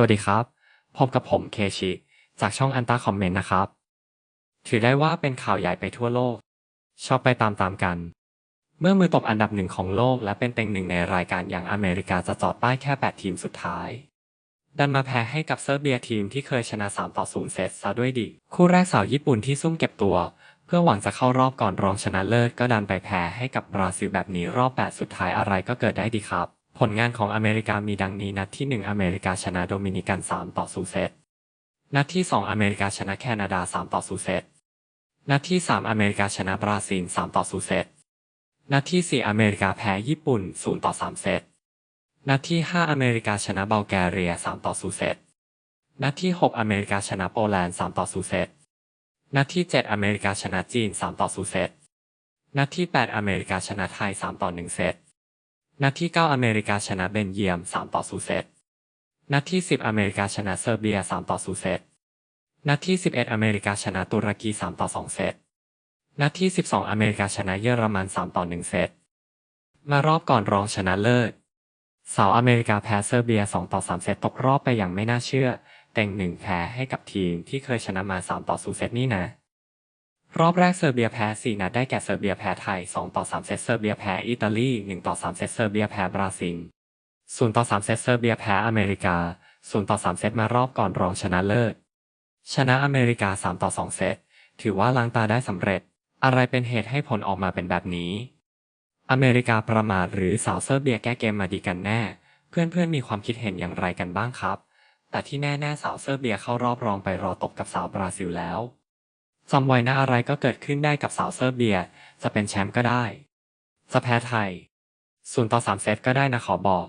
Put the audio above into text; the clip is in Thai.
วัสดีครับ พบกับผมเคชิ จากช่องอันตาคอมเมนต์นะครับ ถือได้ว่าเป็นข่าวใหญ่ไปทั่วโลก ชอบไปตามๆกัน เมื่อมือตบอันดับหนึ่งของโลกและเป็นเต็งหนึ่งในรายการอย่างอเมริกาจะจอดป้ายแค่ 8 ทีมสุดท้าย ดันมาแพ้ให้กับเซอร์เบียทีมที่เคยชนะ 3 ต่อ 0 เซตซะด้วยดิ คู่แรกสาวญี่ปุ่นที่ซุ่มเก็บตัว เพื่อหวังจะเข้ารอบก่อนรองชนะเลิศก็ดันไปแพ้ให้กับบราซิลแบบนี้รอบ 8 สุดท้ายอะไรก็เกิดได้ดีครับ ผลงานของอเมริกามีดังนี้นัดที่ 1 อเมริกาชนะโดมินิกัน 3 ต่อ0เซต นัดที่ 2 อเมริกาชนะแคนาดา 3 ต่อ0เซต นัดที่ 3 อเมริกาชนะบราซิล 3 ต่อ0เซต นัดที่ 4 อเมริกาแพ้ญี่ปุ่น 0 ต่อ3เซต นัดที่ 5 อเมริกาชนะบัลแกเรีย 3 ต่อ0เซต นัดที่ 6 อเมริกาชนะโปแลนด์ 3 ต่อ0เซต นัดที่ 7 อเมริกาชนะจีน 3 ต่อ0เซต นัดที่ 8 อเมริกาชนะไทย 3 ต่อ1เซต นัดที่ 9 อเมริกาชนะเบนเยียม 3 ต่อ0เซต นัดที่ 10 อเมริกาชนะเซอร์เบีย 3 ต่อ0เซต นัดที่ 11 อเมริกาชนะตุรกี 3 ต่อ2เซต นัดที่ 12 อเมริกาชนะเยอรมัน 3 ต่อ1เซต มารอบก่อนรองชนะเลิศ สาวอเมริกาแพ้เซอร์เบีย 2 ต่อ3เซตตกรอบไปอย่างไม่น่าเชื่อเต็งหนึ่งแพ้ให้กับทีมที่เคยชนะมา 3 ต่อ0เซตนี่นะ รอบแรกเซอร์เบียแพ้ 4 นัดได้แก่เซอร์เบียแพ้ไทย 2 ต่อ 3 เซตเซอร์เบียแพ้อิตาลี 1 ต่อ 3 เซตเซอร์เบียแพ้บราซิล 0 ต่อ 3 เซตเซอร์เบียแพ้อเมริกา 0 ต่อ 3 เซตมารอบก่อนรองชนะเลิศ ชนะอเมริกา 3 ต่อ 2 เซต ถือว่าล้างตาได้สำเร็จ อะไรเป็นเหตุให้ผลออกมาเป็นแบบนี้ อเมริกาประมาทหรือสาวเซอร์เบียแก้เกมมาดีกันแน่ เพื่อนๆมีความคิดเห็นอย่างไรกันบ้างครับ แต่ที่แน่ๆสาวเซอร์เบียเข้ารอบรองไปรอตบกับสาวบราซิลแล้ว ซำไว้นะอะไรก็เกิดขึ้นได้กับสาวเซอร์เบีย จะเป็นแชมป์ก็ได้ จะแพ้ไทย 0 ต่อ 3 เซตก็ได้นะขอบอก